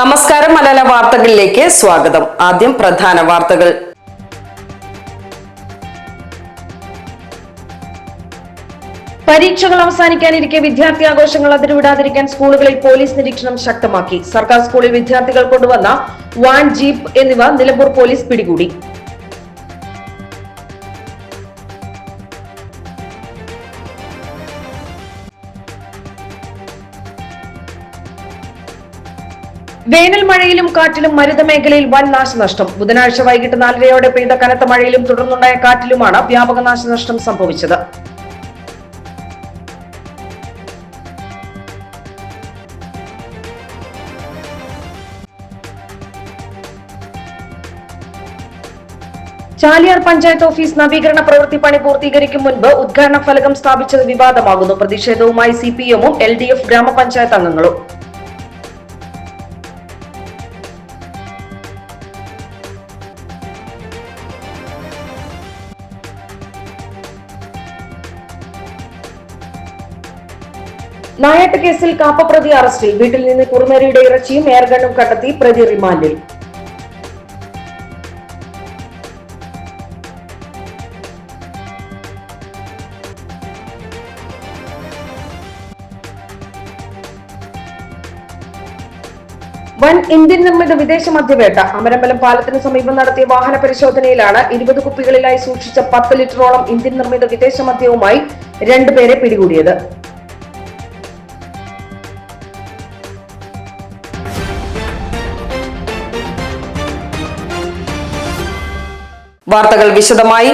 നമസ്കാരം മലയാള വാർത്തകളിലേക്ക് സ്വാഗതം. ആദ്യം പ്രധാന വാർത്തകൾ. പരീക്ഷകൾ അവസാനിക്കാനിരിക്കെ വിദ്യാർത്ഥി ആഘോഷങ്ങൾ അതിരുവിടാതിരിക്കാൻ സ്കൂളുകളിൽ പോലീസ് നിരീക്ഷണം ശക്തമാക്കി. സർക്കാർ സ്കൂളിൽ വിദ്യാർത്ഥികൾ കൊണ്ടുവന്ന വാൻ ജീപ്പ് എന്നിവ നിലമ്പൂർ പോലീസ് പിടികൂടി. വേനൽ മഴയിലും കാറ്റിലും മരുത മേഖലയിൽ വൻ നാശനഷ്ടം. ബുധനാഴ്ച വൈകിട്ട് നാലരയോടെ പെയ്ത കനത്ത മഴയിലും തുടർന്നുണ്ടായ കാറ്റിലുമാണ് വ്യാപക നാശനഷ്ടം സംഭവിച്ചത്. ചാലിയാർ പഞ്ചായത്ത് ഓഫീസ് നവീകരണ പ്രവൃത്തി പണി പൂർത്തീകരിക്കും മുൻപ് ഉദ്ഘാടന ഫലകം സ്ഥാപിച്ചത് വിവാദമാകുന്നു. പ്രതിഷേധവുമായി സിപിഎമ്മും എൽ ഡി എഫ് ഗ്രാമപഞ്ചായത്ത് അംഗങ്ങളും. നായാട്ട് കേസിൽ കാപ്പപ്രതി അറസ്റ്റിൽ. വീട്ടിൽ നിന്ന് കുറുമരിയുടെ ഇറച്ചിയും എയർഗണ്ണും കണ്ടെത്തി പ്രതി റിമാൻഡിൽ. വൻ ഇന്ത്യൻ നിർമ്മിത വിദേശ മദ്യവേട്ട. അമരമ്പലം പാലത്തിന് സമീപം നടത്തിയ വാഹന പരിശോധനയിലാണ് ഇരുപത് കുപ്പികളിലായി സൂക്ഷിച്ച പത്ത് ലിറ്ററോളം ഇന്ത്യൻ നിർമ്മിത വിദേശ മദ്യവുമായി രണ്ടുപേരെ പിടികൂടിയത്. വാർത്തകൾ വിശദമായി.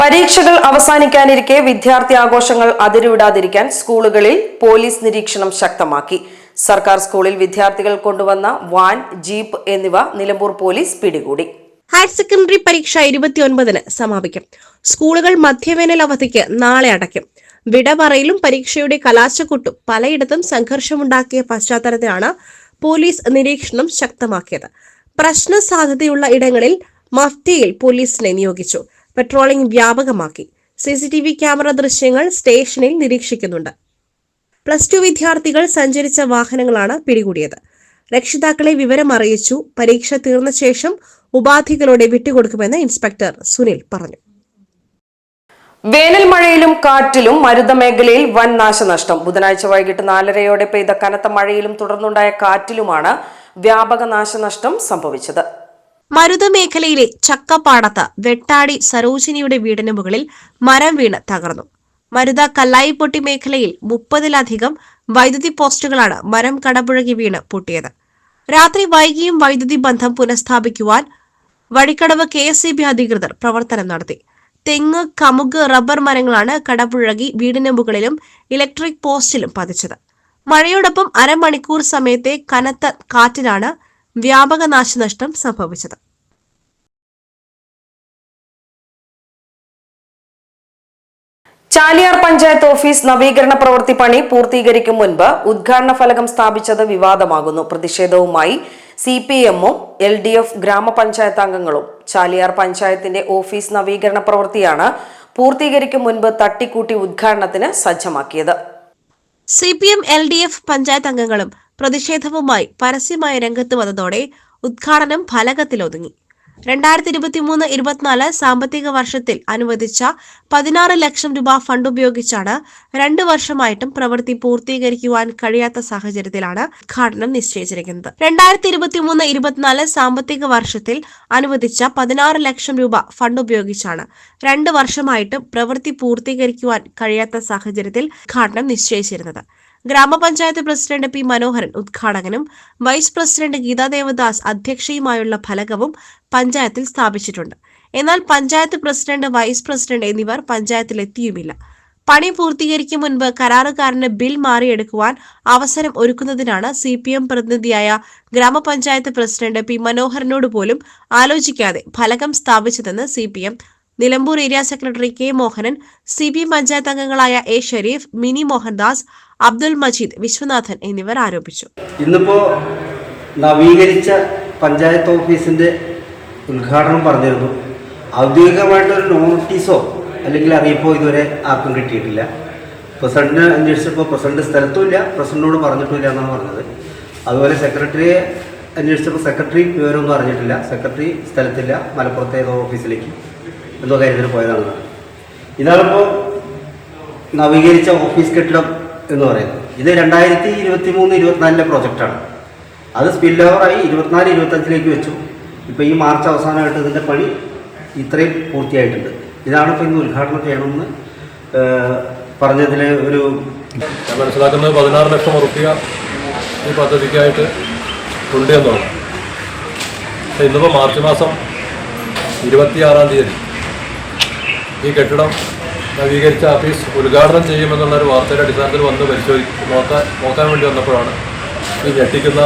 പരീക്ഷകൾ അവസാനിക്കാനിരിക്കെ വിദ്യാർത്ഥി ആഘോഷങ്ങൾ അതിരുവിടാതിരിക്കാൻ സ്കൂളുകളിൽ പോലീസ് നിരീക്ഷണം ശക്തമാക്കി. സർക്കാർ സ്കൂളിൽ വിദ്യാർത്ഥികൾ കൊണ്ടുവന്ന വാൻ ജീപ്പ് എന്നിവ നിലമ്പൂർ പോലീസ് പിടികൂടി. ഹയർ സെക്കൻഡറി പരീക്ഷ ഇരുപത്തിയൊൻപതിന് സമാപിക്കും. സ്കൂളുകൾ മധ്യവേനൽ അവധിക്ക് നാളെ അടയ്ക്കും. വിട പറയലും പരീക്ഷയുടെ കലാശക്കൊട്ടും പലയിടത്തും സംഘർഷമുണ്ടാക്കിയ പശ്ചാത്തലത്തിലാണ് പോലീസ് നിരീക്ഷണം ശക്തമാക്കിയത്. പ്രശ്ന സാധ്യതയുള്ള ഇടങ്ങളിൽ മഫ്തിയിൽ പോലീസിനെ നിയോഗിച്ചു. Patrolling വ്യാപകമാക്കി. C C T V camera ദൃശ്യങ്ങൾ സ്റ്റേഷനിൽ നിരീക്ഷിക്കുന്നുണ്ട്. പ്ലസ് ടു വിദ്യാർത്ഥികൾ സഞ്ചരിച്ച വാഹനങ്ങളാണ് പിടികൂടിയത്. രക്ഷിതാക്കളെ വിവരം അറിയിച്ചു. പരീക്ഷ തീർന്ന ശേഷം ഉപാധികളോടെ വിട്ടുകൊടുക്കുമെന്ന് ഇൻസ്പെക്ടർ സുനിൽ പറഞ്ഞു. വേനൽ മഴയിലും കാറ്റിലും മരുത മേഖലയിൽ വൻ നാശനഷ്ടം. ബുധനാഴ്ച വൈകിട്ട് നാലരയോടെ പെയ്ത കനത്ത മഴയിലും തുടർന്നുണ്ടായ കാറ്റിലുമാണ് വ്യാപക നാശനഷ്ടം സംഭവിച്ചത്. മരുത മേഖലയിലെ ചക്കപ്പാടത്ത് വെട്ടാടി സരോജിനിയുടെ വീടിന് മുകളിൽ മരം വീണ് തകർന്നു. മരുത കല്ലായിപ്പൊട്ടി മേഖലയിൽ മുപ്പതിലധികം വൈദ്യുതി പോസ്റ്റുകളാണ് മരം കടപുഴകി വീണ് പൊട്ടിയത്. രാത്രി വൈകിയും വൈദ്യുതി ബന്ധം പുനഃസ്ഥാപിക്കുവാൻ വഴിക്കടവ് കെ എസ് അധികൃതർ പ്രവർത്തനം നടത്തി. തെങ്ങ് കമുക് റബ്ബർ മരങ്ങളാണ് കടപുഴകി വീടിന് മുകളിലും ഇലക്ട്രിക് പോസ്റ്റിലും പതിച്ചത്. മഴയോടൊപ്പം അരമണിക്കൂർ സമയത്തെ കനത്ത കാറ്റിലാണ് വ്യാപക നാശനഷ്ടം സംഭവിച്ചത്. ചാലിയാർ പഞ്ചായത്ത് ഓഫീസ് നവീകരണ പ്രവൃത്തി പണി പൂർത്തീകരിക്കും മുൻപ് ഉദ്ഘാടന ഫലകം സ്ഥാപിച്ചത് വിവാദമാകുന്നു. പ്രതിഷേധവുമായി സി പി എമ്മും എൽ ഡി എഫ് ഗ്രാമപഞ്ചായത്ത് അംഗങ്ങളും ചാലിയാർ പഞ്ചായത്തിന്റെ ഓഫീസ് നവീകരണ പ്രവൃത്തിയാണ് പൂർത്തീകരിക്കും മുൻപ് തട്ടിക്കൂട്ടി ഉദ്ഘാടനത്തിന് സജ്ജമാക്കിയത്. C P M L D F panchayat അംഗങ്ങളും പ്രതിഷേധവുമായി പരസ്യമായ രംഗത്ത് വന്നതോടെ ഉദ്ഘാടനം ഫലകത്തിലൊതുങ്ങി. രണ്ടായിരത്തി ഇരുപത്തിമൂന്ന് ഇരുപത്തിനാല് സാമ്പത്തിക വർഷത്തിൽ അനുവദിച്ച പതിനാറ് ലക്ഷം രൂപ ഫണ്ട് ഉപയോഗിച്ചാണ് രണ്ടു വർഷമായിട്ടും പ്രവൃത്തി പൂർത്തീകരിക്കുവാൻ കഴിയാത്ത സാഹചര്യത്തിലാണ് ഉദ്ഘാടനം നിശ്ചയിച്ചിരിക്കുന്നത്. രണ്ടായിരത്തി ഇരുപത്തിമൂന്ന് ഇരുപത്തിനാല് സാമ്പത്തിക വർഷത്തിൽ അനുവദിച്ച പതിനാറ് ലക്ഷം രൂപ ഫണ്ട് ഉപയോഗിച്ചാണ് രണ്ടു വർഷമായിട്ടും പ്രവൃത്തി പൂർത്തീകരിക്കുവാൻ കഴിയാത്ത സാഹചര്യത്തിൽ ഉദ്ഘാടനം നിശ്ചയിച്ചിരുന്നത്. ഗ്രാമപഞ്ചായത്ത് പ്രസിഡന്റ് പി മനോഹരൻ ഉദ്ഘാടകനും വൈസ് പ്രസിഡന്റ് ഗീതാ ദേവദാസ് അധ്യക്ഷയുമായുള്ള ഫലകവും പഞ്ചായത്തിൽ സ്ഥാപിച്ചിട്ടുണ്ട്. എന്നാൽ പഞ്ചായത്ത് പ്രസിഡന്റ് വൈസ് പ്രസിഡന്റ് എന്നിവർ പഞ്ചായത്തിലെത്തിയുമില്ല. പണി പൂർത്തീകരിക്കും മുൻപ് കരാറുകാരന് ബിൽ മാറിയെടുക്കുവാൻ അവസരം ഒരുക്കുന്നതിനാണ് സി പി എം പ്രതിനിധിയായ ഗ്രാമപഞ്ചായത്ത് പ്രസിഡന്റ് പി മനോഹരനോട് പോലും ആലോചിക്കാതെ ഫലകം സ്ഥാപിച്ചതെന്ന് C P M Nilambur area secretary K Mohanan C P panchayat അംഗങ്ങളായ എ ഷെരീഫ് മിനി മോഹൻദാസ് അബ്ദുൽ മജീദ് വിശ്വനാഥൻ എന്നിവർ ആരോപിച്ചു. ഇന്നിപ്പോ നവീകരിച്ച പഞ്ചായത്ത് ഓഫീസിന്റെ ഉദ്ഘാടനം പറഞ്ഞിരുന്നു. ഔദ്യോഗികമായിട്ടൊരു നോട്ടീസോ അല്ലെങ്കിൽ അറിയിപ്പോ ഇതുവരെ ആർക്കും കിട്ടിയിട്ടില്ല. പ്രസിഡന്റിനെ അന്വേഷിച്ചപ്പോൾ പ്രസിഡന്റ് സ്ഥലത്തുമില്ല പ്രസിഡന്റിനോട് പറഞ്ഞിട്ടില്ല എന്നാണ് പറഞ്ഞത്. അതുപോലെ സെക്രട്ടറിയെ അന്വേഷിച്ചപ്പോൾ സെക്രട്ടറി വിവരമൊന്നും അറിഞ്ഞിട്ടില്ല. സെക്രട്ടറി സ്ഥലത്തില്ല മലപ്പുറത്തെ ഏതോ ഓഫീസിലേക്ക്. എന്തോ കാര്യത്തിൽ പോയതാണ്. ഇതാണിപ്പോൾ നവീകരിച്ച ഓഫീസ് കെട്ടിടം എന്ന് പറയുന്നത്. ഇത് രണ്ടായിരത്തി ഇരുപത്തി മൂന്ന് ഇരുപത്തിനാലിലെ പ്രോജക്റ്റാണ് അത് സ്പിൽ ഓവറായി ഇരുപത്തിനാല് ഇരുപത്തഞ്ചിലേക്ക് വെച്ചു. ഇപ്പോൾ ഈ മാർച്ച് അവസാനമായിട്ട് ഇതിന്റെ പണി ഇത്രയും പൂർത്തിയായിട്ടുണ്ട്. ഇതാണ് ഇപ്പോൾ ഇന്ന് ഉദ്ഘാടനം ചെയ്യണമെന്ന് പറഞ്ഞതിൽ ഒരു ഞാൻ മനസ്സിലാക്കുന്നത് പതിനാറ് ലക്ഷം ഉറുപ്പിക ഈ പദ്ധതിക്കായിട്ട് എന്നുള്ളത് ഇന്നിപ്പോൾ മാർച്ച് മാസം ഇരുപത്തിയാറാം തീയതി. ഈ കെട്ടിടം നവീകരിച്ച ഓഫീസ് ഉദ്ഘാടനം ചെയ്യുമെന്നുള്ള ഒരു വാർത്തയുടെ അടിസ്ഥാനത്തിൽ വന്ന് പരിശോധി നോക്കാൻ നോക്കാൻ വേണ്ടി വന്നപ്പോഴാണ് ഈ ഞെട്ടിക്കുന്ന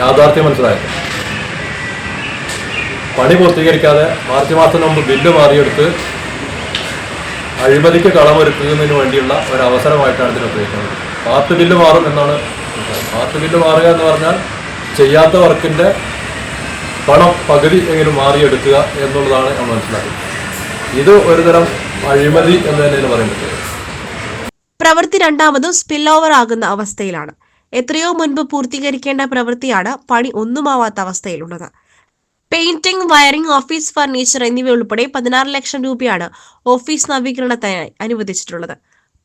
യാഥാർത്ഥ്യം മനസ്സിലായത്. പണി പൂർത്തീകരിക്കാതെ മാർച്ച് മാസത്തിന് മുമ്പ് ബില്ല് മാറിയെടുത്ത് അഴിമതിക്ക് കളമൊരുക്കുന്നതിന് വേണ്ടിയുള്ള ഒരു അവസരമായിട്ടാണ് ഇതിനെ ഉപയോഗിക്കുന്നത്. പാർട്ട് ബില്ല് മാറും എന്നാണ് പാർട്ട് ബില്ല് മാറുക എന്ന് പറഞ്ഞാൽ ചെയ്യാത്ത വർക്കിന്റെ പണം പകുതി എങ്കിലും മാറിയെടുക്കുക എന്നുള്ളതാണ് നമ്മൾ മനസ്സിലാക്കുന്നത്. ഇത് ഒരുതരം അഴിമതി എന്ന് തന്നെയാണ് പറയുന്നത്. പ്രവൃത്തി രണ്ടാമതും സ്പിൽ ഓവർ ആകുന്ന അവസ്ഥയിലാണ്. എത്രയോ മുൻപ് പൂർത്തീകരിക്കേണ്ട പ്രവൃത്തിയാണ് പണി ഒന്നുമാവാത്ത അവസ്ഥയിലുള്ളത്. പെയിന്റിംഗ് വയറിംഗ് ഓഫീസ് ഫർണിച്ചർ എന്നിവ ഉൾപ്പെടെ പതിനാറ് ലക്ഷം രൂപയാണ് ഓഫീസ് നവീകരണത്തിനായി അനുവദിച്ചിട്ടുള്ളത്.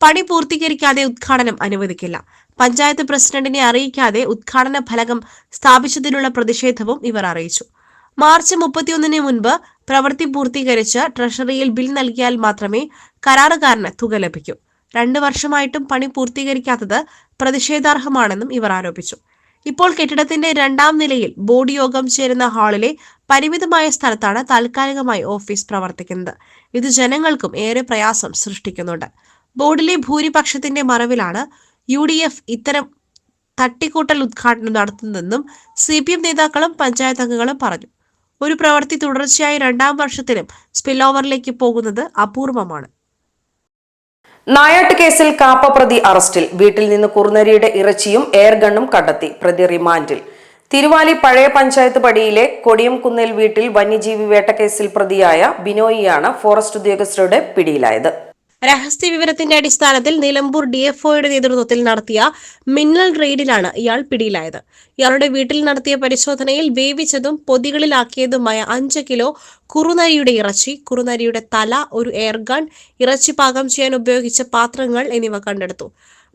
പണി പൂർത്തീകരിക്കാതെ ഉദ്ഘാടനം അനുവദിക്കില്ല. പഞ്ചായത്ത് പ്രസിഡന്റിനെ അറിയിക്കാതെ ഉദ്ഘാടന ഫലകം സ്ഥാപിച്ചതിലുള്ള പ്രതിഷേധവും ഇവർ അറിയിച്ചു. മാർച്ച് മുപ്പത്തിയൊന്നിന് മുൻപ് പ്രവൃത്തി പൂർത്തീകരിച്ച് ട്രഷറിയിൽ ബിൽ നൽകിയാൽ മാത്രമേ കരാറുകാരന് തുക ലഭിക്കൂ. രണ്ടു വർഷമായിട്ടും പണി പൂർത്തീകരിക്കാത്തത് പ്രതിഷേധാർഹമാണെന്നും ഇവർ ആരോപിച്ചു. ഇപ്പോൾ കെട്ടിടത്തിന്റെ രണ്ടാം നിലയിൽ ബോർഡ് യോഗം ചേരുന്ന ഹാളിലെ പരിമിതമായ സ്ഥലത്താണ് താൽക്കാലികമായി ഓഫീസ് പ്രവർത്തിക്കുന്നത്. ഇത് ജനങ്ങൾക്കും ഏറെ പ്രയാസം സൃഷ്ടിക്കുന്നുണ്ട്. ബോർഡിലെ ഭൂരിപക്ഷത്തിന്റെ മറവിലാണ് യു ഡി എഫ് ഇത്തരം തട്ടിക്കൂട്ടൽ ഉദ്ഘാടനം നടത്തുന്നതെന്നും സി പി എം നേതാക്കളും പഞ്ചായത്ത് അംഗങ്ങളും പറഞ്ഞു. ഒരു പ്രവൃത്തി തുടർച്ചയായി രണ്ടാം വർഷത്തിലും സ്പിൽ ഓവറിലേക്ക് പോകുന്നത് അപൂർവമാണ്. നായാട്ട് കേസിൽ കാപ്പ പ്രതി അറസ്റ്റിൽ. വീട്ടിൽ നിന്ന് കുറുനരിയുടെ ഇറച്ചിയും എയർഗണ്ണും കണ്ടെത്തി. പ്രതി റിമാൻഡിൽ. തിരുവാലി പഴയ പഞ്ചായത്ത് പടിയിലെ കൊടിയംകുന്നേൽ വീട്ടിൽ വന്യജീവി വേട്ടക്കേസിൽ പ്രതിയായ ബിനോയിയാണ് ഫോറസ്റ്റ് ഉദ്യോഗസ്ഥരുടെ പിടിയിലായത്. രഹസ്യ വിവരത്തിന്റെ അടിസ്ഥാനത്തിൽ നിലമ്പൂർ ഡിഎഫ്ഒയുടെ നേതൃത്വത്തിൽ നടത്തിയ മിന്നൽ റെയ്ഡിലാണ് ഇയാൾ പിടിയിലായത്. ഇയാളുടെ വീട്ടിൽ നടത്തിയ പരിശോധനയിൽ വേവിച്ചതും പൊതികളിലാക്കിയതുമായ അഞ്ച് കിലോ കുറുനരിയുടെ ഇറച്ചി കുറുനരിയുടെ തല ഒരു എയർഗൺ ഇറച്ചി പാകം ചെയ്യാൻ ഉപയോഗിച്ച പാത്രങ്ങൾ എന്നിവ കണ്ടെടുത്തു.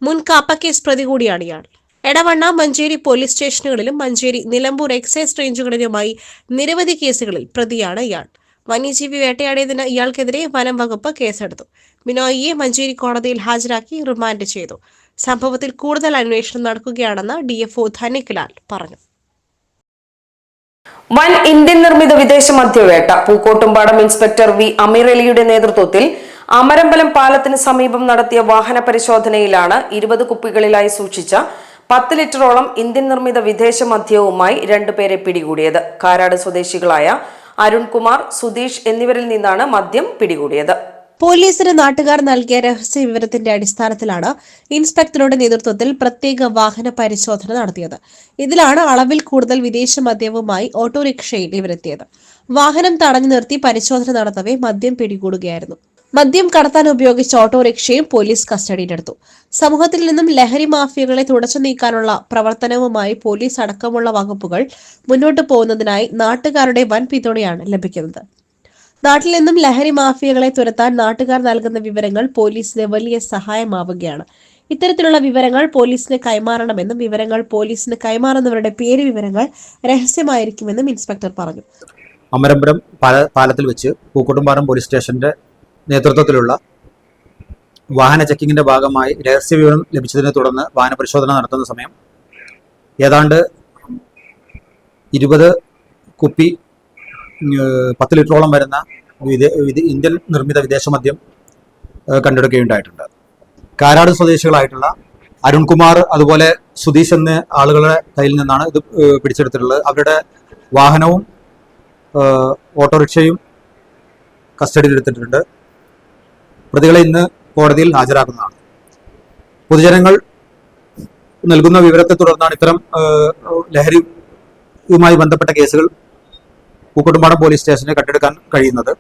മുൻ കാപ്പക്കേസ് പ്രതി കൂടിയാണ് ഇയാൾ. എടവണ്ണ മഞ്ചേരി പോലീസ് സ്റ്റേഷനുകളിലും മഞ്ചേരി നിലമ്പൂർ എക്സൈസ് റേഞ്ചുകളിലുമായി നിരവധി കേസുകളിൽ പ്രതിയാണ് ഇയാൾ. വന്യജീവി വേട്ടയാടിയതിന് ഇയാൾക്കെതിരെ വനം വകുപ്പ് കേസെടുത്തു. ബിനോയിയെ മഞ്ചേരി കോടതിയിൽ ഹാജരാക്കി റിമാൻഡ് ചെയ്തു. സംഭവത്തിൽ കൂടുതൽ അന്വേഷണം നടക്കുകയാണെന്ന് ഡി ഡിഎഫ്ഒ ധനിക് പറഞ്ഞു. വൻ ഇന്ത്യൻ നിർമ്മിത വിദേശ മദ്യവേട്ട. പൂക്കോട്ടുംപാടം ഇൻസ്പെക്ടർ വി അമീർ അലിയുടെ നേതൃത്വത്തിൽ അമരമ്പലം പാലത്തിന് സമീപം നടത്തിയ വാഹന പരിശോധനയിലാണ് ഇരുപത് കുപ്പികളിലായി സൂക്ഷിച്ച പത്ത് ലിറ്ററോളം ഇന്ത്യൻ നിർമ്മിത വിദേശ മദ്യവുമായി രണ്ടുപേരെ പിടികൂടിയത്. കാരാട് സ്വദേശികളായ അരുൺകുമാർ സുധീഷ് എന്നിവരിൽ നിന്നാണ് മദ്യം പിടികൂടിയത്. പോലീസിന് നാട്ടുകാർ നൽകിയ രഹസ്യ വിവരത്തിന്റെ അടിസ്ഥാനത്തിലാണ് ഇൻസ്പെക്ടറുടെ നേതൃത്വത്തിൽ പ്രത്യേക വാഹന പരിശോധന നടത്തിയത്. ഇതിലാണ് അളവിൽ കൂടുതൽ വിദേശ മദ്യവുമായി ഓട്ടോറിക്ഷയിൽ ഇവരെത്തിയത്. വാഹനം തടഞ്ഞു നിർത്തി പരിശോധന നടത്തവേ മദ്യം പിടികൂടുകയായിരുന്നു. മദ്യം കടത്താൻ ഉപയോഗിച്ച ഓട്ടോറിക്ഷയും പോലീസ് കസ്റ്റഡിയിലെടുത്തു. സമൂഹത്തിൽ നിന്നും ലഹരി മാഫിയകളെ തുടച്ചു നീക്കാനുള്ള പ്രവർത്തനവുമായി പോലീസ് അടക്കമുള്ള വകുപ്പുകൾ മുന്നോട്ടു പോകുന്നതിനായി നാട്ടുകാരുടെ വൻ പിന്തുണയാണ് ലഭിക്കുന്നത്. നാട്ടിൽ നിന്നും ലഹരി മാഫിയകളെ തുരത്താൻ നാട്ടുകാർ നൽകുന്ന വിവരങ്ങൾ പോലീസിന് വലിയ സഹായമാവുകയാണ്. ഇത്തരത്തിലുള്ള വിവരങ്ങൾ പോലീസിന് കൈമാറണമെന്നും വിവരങ്ങൾ പോലീസിന് കൈമാറുന്നവരുടെ പേര് വിവരങ്ങൾ രഹസ്യമായിരിക്കുമെന്നും ഇൻസ്പെക്ടർ പറഞ്ഞു. അമരപുരം പാലത്തിൽ വെച്ച് പൂക്കോട്ടുംപാറം പോലീസ് സ്റ്റേഷന്റെ നേതൃത്വത്തിലുള്ള വാഹന ചെക്കിങ്ങിന്റെ ഭാഗമായി രഹസ്യ വിവരം ലഭിച്ചതിനെ തുടർന്ന് വാഹന പരിശോധന നടത്തുന്ന സമയം ഏതാണ്ട് ഇരുപത് കുപ്പി പത്ത് ലിറ്ററോളം വരുന്ന ഇന്ത്യൻ നിർമ്മിത വിദേശ മദ്യം കണ്ടെടുക്കുകയുണ്ടായിട്ടുണ്ട്. കാരാട് സ്വദേശികളായിട്ടുള്ള അരുൺകുമാർ അതുപോലെ സുധീഷ് എന്ന ആളുകളുടെ കയ്യിൽ നിന്നാണ് ഇത് പിടിച്ചെടുത്തിട്ടുള്ളത്. അവരുടെ വാഹനവും ഓട്ടോറിക്ഷയും കസ്റ്റഡിയിലെടുത്തിട്ടുണ്ട്. പ്രതികളെ ഇന്ന് കോടതിയിൽ ഹാജരാക്കുന്നതാണ്. പൊതുജനങ്ങൾ നൽകുന്ന വിവരത്തെ തുടർന്നാണ് ഇത്തരം ലഹരിയുമായി ബന്ധപ്പെട്ട കേസുകൾ പൂക്കോട്ടുംപാടം പോലീസ് സ്റ്റേഷനെ കട്ടെടുക്കാൻ കഴിയുന്നത്.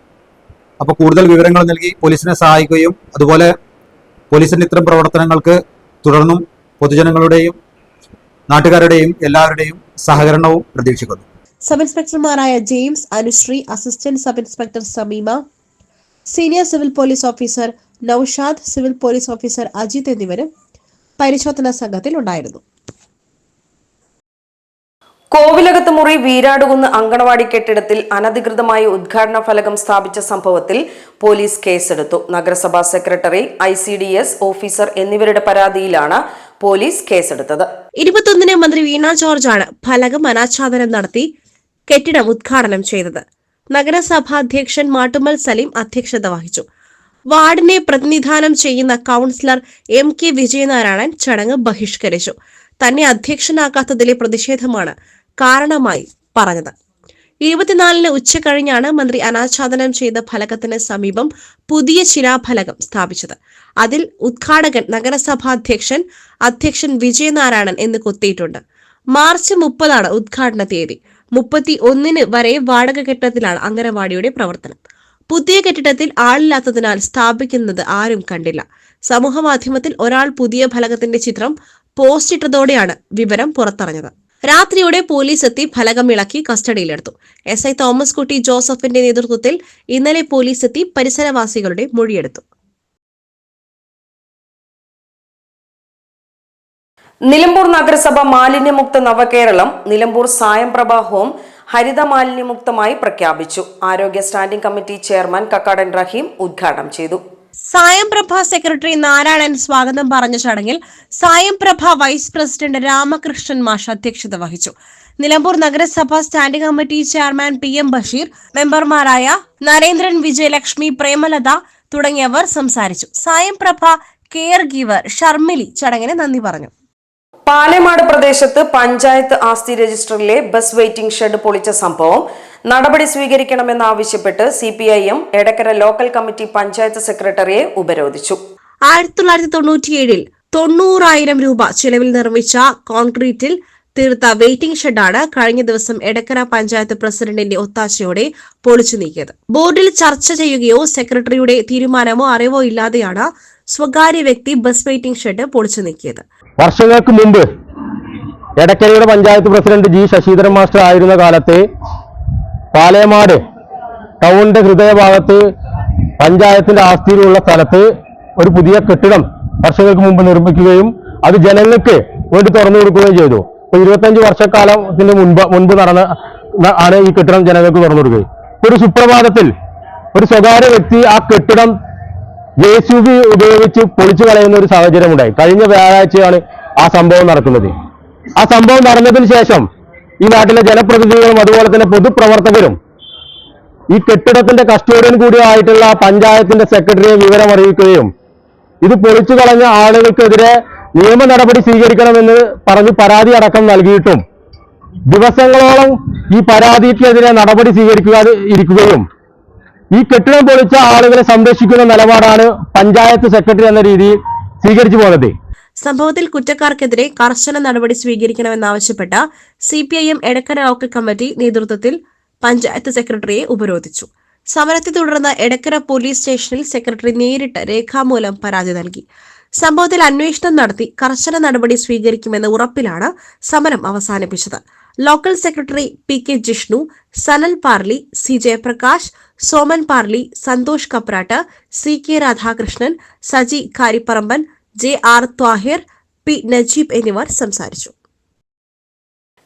അപ്പോൾ കൂടുതൽ വിവരങ്ങൾ നൽകി പോലീസിനെ സഹായിക്കുകയും അതുപോലെ പോലീസിന്റെ ഇത്തരം പ്രവർത്തനങ്ങൾക്ക് തുടർന്നും പൊതുജനങ്ങളുടെയും നാട്ടുകാരുടെയും എല്ലാവരുടെയും സഹകരണവും പ്രതീക്ഷിക്കുന്നു. Sub ഇൻസ്പെക്ടർമാരായ James Anusree assistant sub inspector Sameema senior civil police officer Noushad civil police officer Ajith എന്നിവരും പരിശോധനാ സംഘത്തിൽ ഉണ്ടായിരുന്നു. കോവിലകത്ത് മുറി വീരാടുകുന്ന് അങ്കണവാടി കെട്ടിടത്തിൽ അനധികൃതമായി ഉദ്ഘാടന ഫലകം സ്ഥാപിച്ച സംഭവത്തിൽ പോലീസ് കേസെടുത്തു. നഗരസഭാ secretary I C D S officer എന്നിവരുടെ പരാതിയിലാണ് പോലീസ് കേസെടുത്തത്. ഇരുപത്തൊന്നിന് മന്ത്രി വീണ ജോർജാണ് ഫലകം അനാച്ഛാദനം നടത്തി കെട്ടിടം ഉദ്ഘാടനം ചെയ്തത്. നഗരസഭാ മാട്ടുമൽ സലീം അധ്യക്ഷത വഹിച്ചു. വാർഡിനെ പ്രതിനിധാനം ചെയ്യുന്ന കൗൺസിലർ എം കെ വിജയനാരായണൻ ചടങ്ങ് ബഹിഷ്കരിച്ചു. തന്നെ അധ്യക്ഷനാക്കാത്തതിലെ പ്രതിഷേധമാണ് കാരണമായി പറഞ്ഞത്. ഇരുപത്തിനാലിന് ഉച്ച കഴിഞ്ഞാണ് മന്ത്രി അനാച്ഛാദനം ചെയ്ത ഫലകത്തിന് സമീപം പുതിയ ശിലാഫലകം സ്ഥാപിച്ചത്. അതിൽ ഉദ്ഘാടകൻ നഗരസഭാധ്യക്ഷൻ അധ്യക്ഷൻ വിജയനാരായണൻ എന്ന് കൊത്തിയിട്ടുണ്ട്. മാർച്ച് മുപ്പതാണ് ഉദ്ഘാടന തീയതി. മുപ്പത്തി ഒന്നിന് വരെ വാടക കെട്ടിടത്തിലാണ് അംഗനവാടിയുടെ പ്രവർത്തനം. പുതിയ കെട്ടിടത്തിൽ ആളില്ലാത്തതിനാൽ സ്ഥാപിക്കുന്നത് ആരും കണ്ടില്ല. സമൂഹ മാധ്യമത്തിൽ ഒരാൾ പുതിയ ഫലകത്തിന്റെ ചിത്രം പോസ്റ്റ് ഇട്ടതോടെയാണ് വിവരം പുറത്തറിഞ്ഞത്. രാത്രിയോടെ പോലീസ് എത്തി ഫലകം ഇളക്കി കസ്റ്റഡിയിലെടുത്തു. എസ് ഐ തോമസ് കുട്ടി ജോസഫിന്റെ നേതൃത്വത്തിൽ ഇന്നലെ പോലീസ് എത്തി പരിസരവാസികളുടെ മൊഴിയെടുത്തു. നിലമ്പൂർ നഗരസഭ മാലിന്യമുക്ത നവകേരളം നിലമ്പൂർ സായംപ്രഭ ഹോം ഹരിത മാലിന്യമുക്തമായി പ്രഖ്യാപിച്ചു. ആരോഗ്യ standing committee chairman Kakkadan Raheem ഉദ്ഘാടനം ചെയ്തു. സായംപ്രഭ സെക്രട്ടറി നാരായണൻ സ്വാഗതം പറഞ്ഞ ചടങ്ങിൽ സായംപ്രഭ വൈസ് പ്രസിഡന്റ് രാമകൃഷ്ണൻ മാഷ് അധ്യക്ഷത വഹിച്ചു. നിലമ്പൂർ നഗരസഭ standing committee chairman P M Basheer മെമ്പർമാരായ നരേന്ദ്രൻ വിജയലക്ഷ്മി പ്രേമലത തുടങ്ങിയവർ സംസാരിച്ചു. സായംപ്രഭ കെയർ ഗീവർ ഷർമിലി ചടങ്ങിന് നന്ദി പറഞ്ഞു. പാലേമാട് പ്രദേശത്ത് പഞ്ചായത്ത് ആസ്തി രജിസ്റ്ററിലെ ബസ് വെയിറ്റിംഗ് ഷെഡ് പൊളിച്ച സംഭവം നടപടി സ്വീകരിക്കണമെന്നാവശ്യപ്പെട്ട് C P I M Edakkara local committee panchayat സെക്രട്ടറിയെ ഉപരോധിച്ചു. ആയിരത്തി തൊള്ളായിരത്തി തൊണ്ണൂറ്റിയേഴിൽ തൊണ്ണൂറായിരം രൂപ ചെലവിൽ നിർമ്മിച്ച കോൺക്രീറ്റിൽ തീർത്ത വെയിറ്റിംഗ് ഷെഡാണ് കഴിഞ്ഞ ദിവസം എടക്കര പഞ്ചായത്ത് പ്രസിഡന്റിന്റെ ഒത്താശയോടെ പൊളിച്ചു നീക്കിയത്. ബോർഡിൽ ചർച്ച ചെയ്യുകയോ സെക്രട്ടറിയുടെ തീരുമാനമോ അറിവോ ഇല്ലാതെയാണ് സ്വകാര്യ വ്യക്തി ബസ് വെയിറ്റിംഗ് ഷെഡ് പൊളിച്ചു നീക്കിയത്. വർഷങ്ങൾക്ക് മുമ്പ് എടക്കരയുടെ panchayat president G Sasidharan master ആയിരുന്ന കാലത്തെ പാലയമാട് ടൗണിന്റെ ഹൃദയഭാഗത്ത് പഞ്ചായത്തിന്റെ ആസ്തിയിലുള്ള സ്ഥലത്ത് ഒരു പുതിയ കെട്ടിടം വർഷങ്ങൾക്ക് മുമ്പ് നിർമ്മിക്കുകയും അത് ജനങ്ങൾക്ക് വേണ്ടി തുറന്നു കൊടുക്കുകയും ചെയ്തു. ഇരുപത്തഞ്ച് വർഷക്കാലത്തിന് മുൻപ് മുൻപ് നടന്ന ആണ് ഈ കെട്ടിടം ജനങ്ങൾക്ക് തുറന്നു കൊടുക്കുക. ഒരു സുപ്രഭാതത്തിൽ ഒരു സ്വകാര്യ വ്യക്തി ആ കെട്ടിടം ജെ സി ബി ഉപയോഗിച്ച് പൊളിച്ചു കളയുന്ന ഒരു സാഹചര്യം ഉണ്ടായി കഴിഞ്ഞ വ്യാഴാഴ്ചയാണ് ആ സംഭവം നടക്കുന്നത്. ആ സംഭവം നടന്നതിന് ശേഷം ഈ നാട്ടിലെ ജനപ്രതിനിധികളും അതുപോലെ തന്നെ പൊതുപ്രവർത്തകരും ഈ കെട്ടിടത്തിന്റെ കസ്റ്റോഡിയൻ കൂടിയായിട്ടുള്ള പഞ്ചായത്തിന്റെ സെക്രട്ടറിയെ വിവരം അറിയിക്കുകയും ഇത് പൊളിച്ചു കളഞ്ഞ ആളുകൾക്കെതിരെ നിയമ നടപടി സ്വീകരിക്കണമെന്ന് പറഞ്ഞ് പരാതി അടക്കം നൽകിയിട്ടും ദിവസങ്ങളോളം ഈ പരാതിക്കെതിരെ നടപടി സ്വീകരിക്കാതെ ഇരിക്കുകയും ഈ കെട്ടിടം പൊളിച്ച ആളുകളെ സംരക്ഷിക്കുന്ന നിലപാടാണ് പഞ്ചായത്ത് സെക്രട്ടറി എന്ന രീതിയിൽ സ്വീകരിച്ചു പോകുന്നത് സംഭവത്തിൽ കുറ്റക്കാർക്കെതിരെ കർശന നടപടി സ്വീകരിക്കണമെന്നാവശ്യപ്പെട്ട C P I M Edakkara local committee നേതൃത്വത്തിൽ പഞ്ചായത്ത് സെക്രട്ടറിയെ ഉപരോധിച്ചു. സമരത്തെ തുടർന്ന് എടക്കര പോലീസ് സ്റ്റേഷനിൽ സെക്രട്ടറി നേരിട്ട് രേഖാമൂലം പരാതി നൽകി. സംഭവത്തിൽ അന്വേഷണം നടത്തി കർശന നടപടി സ്വീകരിക്കുമെന്ന ഉറപ്പിലാണ് സമരം അവസാനിപ്പിച്ചത്. Local secretary P K Jishnu Sanal Parli C Jayaprakash Soman Parli Santhosh Kaprat C K Radhakrishnan Saji Karipparamban J R Thahir P Najeeb എന്നിവർ സംസാരിച്ചു.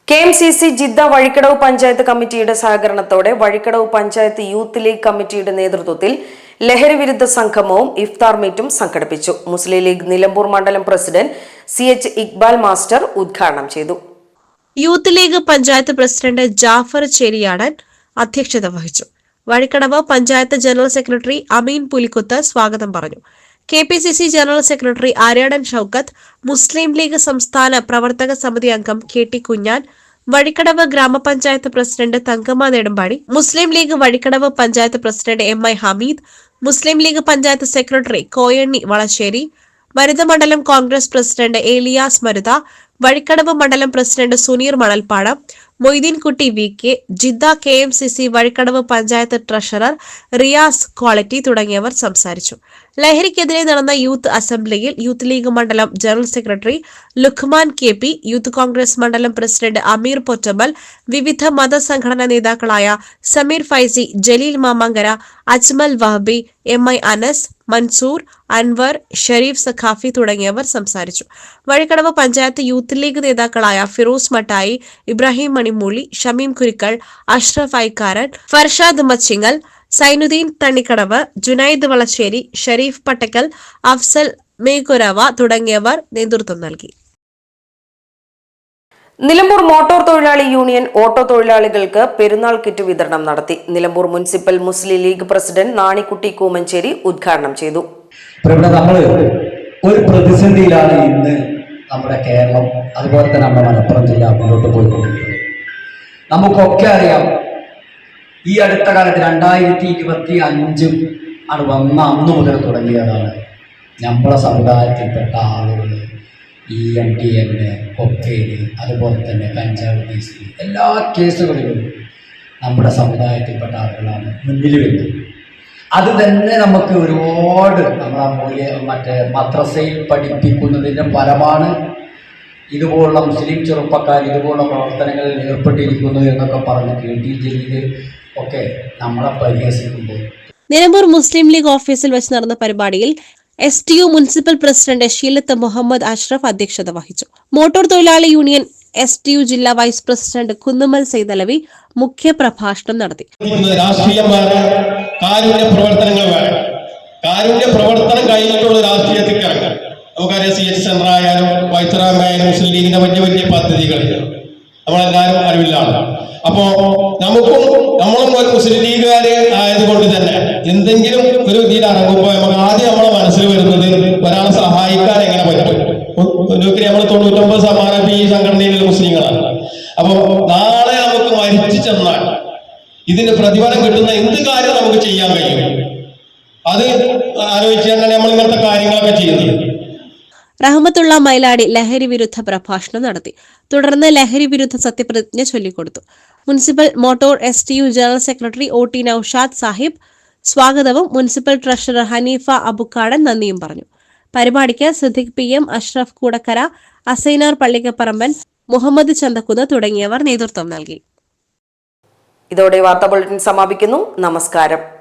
K M C C Jeddah Vazhikkadavu panchayat കമ്മിറ്റിയുടെ സഹകരണത്തോടെ വഴിക്കടവ് പഞ്ചായത്ത് യൂത്ത് ലീഗ് കമ്മിറ്റിയുടെ നേതൃത്വത്തിൽ ലഹരി വിരുദ്ധ സംഗമവും ഇഫ്താർ മീറ്റും സംഘടിപ്പിച്ചു. മുസ്ലിം ലീഗ് നിലമ്പൂർ മണ്ഡലം president C H Iqbal master ഉദ്ഘാടനം ചെയ്തു. Youth League panchayat president Jafar Cheriyadan അധ്യക്ഷത വഹിച്ചു. വഴിക്കടവ് പഞ്ചായത്ത് ജനറൽ സെക്രട്ടറി അമീൻ പുലിക്കുത്ത് സ്വാഗതം പറഞ്ഞു. K P C C general secretary Aryadan Shoukath Muslim League സംസ്ഥാന പ്രവർത്തക സമിതി അംഗം കെ ടി കുഞ്ഞാൻ വഴിക്കടവ് ഗ്രാമപഞ്ചായത്ത് president Thankamma Nedumpadi Muslim League Vazhikkadavu panchayat president M I Hameed Muslim League panchayat secretary Koyanni Valassery Marutha മണ്ഡലം Congress president Eliyas Marutha Vazhikkadavu മണ്ഡലം president Suneer Manalppadam Moideenkutty V K Jeddah K M C C Vazhikkadavu panchayat treasurer Riyas quality തുടങ്ങിയവർ സംസാരിച്ചു. ലഹരിക്കെതിരെ നടന്ന youth അസംബ്ലിയിൽ youth league മണ്ഡലം general secretary Lukman K P youth Congress മണ്ഡലം president Ameer Pottammal വിവിധ മതസംഘടനാ നേതാക്കളായ സമീർ ഫൈസി ജലീൽ മാമങ്കര അജ്മൽ വഹബി എം ഐ അനസ് മൻസൂർ അൻവർ ഷരീഫ് സഖാഫി തുടങ്ങിയവർ സംസാരിച്ചു. വഴിക്കടവ് പഞ്ചായത്ത് യൂത്ത് ലീഗ് നേതാക്കളായ ഫിറോസ് മട്ടായി ഇബ്രാഹിം മണിമൂളി ഷമീം കുരിക്കൾ അഷ്റഫ് ഐക്കാരൻ ഫർഷാദ് മച്ചിങ്ങൽ സൈനുദ്ദീൻ തണ്ണിക്കടവ് ജുനൈദ് വളശ്ശേരി ഷരീഫ് പട്ടക്കൽ അഫ്സൽ മേകുരവ തുടങ്ങിയവർ നേതൃത്വം നൽകി. നിലമ്പൂർ മോട്ടോർ തൊഴിലാളി യൂണിയൻ ഓട്ടോ തൊഴിലാളികൾക്ക് പെരുന്നാൾ കിറ്റ് വിതരണം നടത്തി. Nilambur municipal Muslim League president Nanikkutty Koomancheri ഉദ്ഘാടനം ചെയ്തു. നമ്മൾ ഒരു പ്രതിസന്ധിയിലാണ് ഇന്ന് നമ്മുടെ കേരളം അതുപോലെ തന്നെ നമ്മുടെ മലപ്പുറം ജില്ല മുന്നോട്ട് പോയിക്കൊണ്ടിരിക്കുന്നത്. നമുക്കൊക്കെ അറിയാം ഈ അടുത്ത കാലത്ത് രണ്ടായിരത്തി ഇരുപത്തി അഞ്ചും ആണ് വന്ന അന്ന് മുതൽ തുടങ്ങിയതാണ് നമ്മളെ സമുദായത്തിൽപ്പെട്ട ആളുകൾ ഈ എം ടി എ കൊക്കൈന് അതുപോലെ തന്നെ കഞ്ചാവ് കേസിൽ എല്ലാ കേസുകളിലും നമ്മുടെ സമുദായത്തിൽപ്പെട്ട ആളുകളാണ് മുന്നിൽ വരുന്നത്. അത് തന്നെ നമുക്ക് ഒരുപാട് നമ്മളെ മൂല്യ മറ്റേ മദ്രസയിൽ പഠിപ്പിക്കുന്നതിന്റെ ഫലമാണ് ഇതുപോലുള്ള മുസ്ലിം ചെറുപ്പക്കാർ ഇതുപോലുള്ള പ്രവർത്തനങ്ങളിൽ ഏർപ്പെട്ടിരിക്കുന്നു എന്നൊക്കെ പറഞ്ഞ് കെ ടി ജലീൽ ഒക്കെ നമ്മളെ പരിഹസിക്കുമ്പോൾ. നിലമ്പൂർ മുസ്ലിം ലീഗ് ഓഫീസിൽ വെച്ച് നടന്ന പരിപാടിയിൽ S T U municipal president Sheelath Muhammad Ashraf അധ്യക്ഷത വഹിച്ചു. മോട്ടോർ തൊഴിലാളി യൂണിയൻ എസ് ടി യു ജില്ലാ വൈസ് പ്രസിഡന്റ് കുന്നുമൽ സൈതലവി നടത്തി. വൈത്തറാമായാലും മുസ്ലിം ലീഗിന്റെ വലിയ നമ്മളെല്ലാവരും അറിവില്ലാണ് അപ്പോ നമുക്കും നമ്മളും ഒരു മുസ്ലിം ലീഗുകാര് ആയതുകൊണ്ട് തന്നെ എന്തെങ്കിലും ഒരു ഇതിൽ ഇറങ്ങുമ്പോൾ നമുക്ക് ആദ്യം നമ്മളെ മനസ്സിൽ വരുന്നത് ഒരാളെ സഹായിക്കാൻ എങ്ങനെ പറ്റും? നമ്മൾ തൊണ്ണൂറ്റൊമ്പത് ശതമാനം ഈ സംഘടനയിലുള്ള മുസ്ലിങ്ങളാണ്. അപ്പോ നാളെ നമുക്ക് മരിച്ചു ചെന്നാൽ ഇതിന് പ്രതിഫലം കിട്ടുന്ന എന്ത് കാര്യം നമുക്ക് ചെയ്യാൻ കഴിയും? അത് ആലോചിച്ചാണ് നമ്മൾ ഇങ്ങനത്തെ കാര്യങ്ങളൊക്കെ ചെയ്യുന്നത്. റഹ്മത്തുള്ള മൈലാടി ലഹരി വിരുദ്ധ പ്രഭാഷണം നടത്തി. തുടർന്ന് ലഹരി വിരുദ്ധ സത്യപ്രതിജ്ഞ ചൊല്ലിക്കൊടുത്തു. Municipal motor S T U general secretary O T Noushad Sahib സ്വാഗതവും മുനിസിപ്പൽ ട്രഷറർ ഹനീഫ അബുക്കാടൻ നന്ദിയും പറഞ്ഞു. പരിപാടിക്ക് സിദ്ദിഖ് പി എം അഷ്റഫ് കൂടക്കര അസൈനാർ പള്ളിക്കപ്പറമ്പൻ മുഹമ്മദ് ചന്തക്കുന്ന് തുടങ്ങിയവർ നേതൃത്വം നൽകി. ഇതോടെ വാർത്താ ബുള്ളറ്റിൻ സമാപിക്കുന്നു. നമസ്കാരം.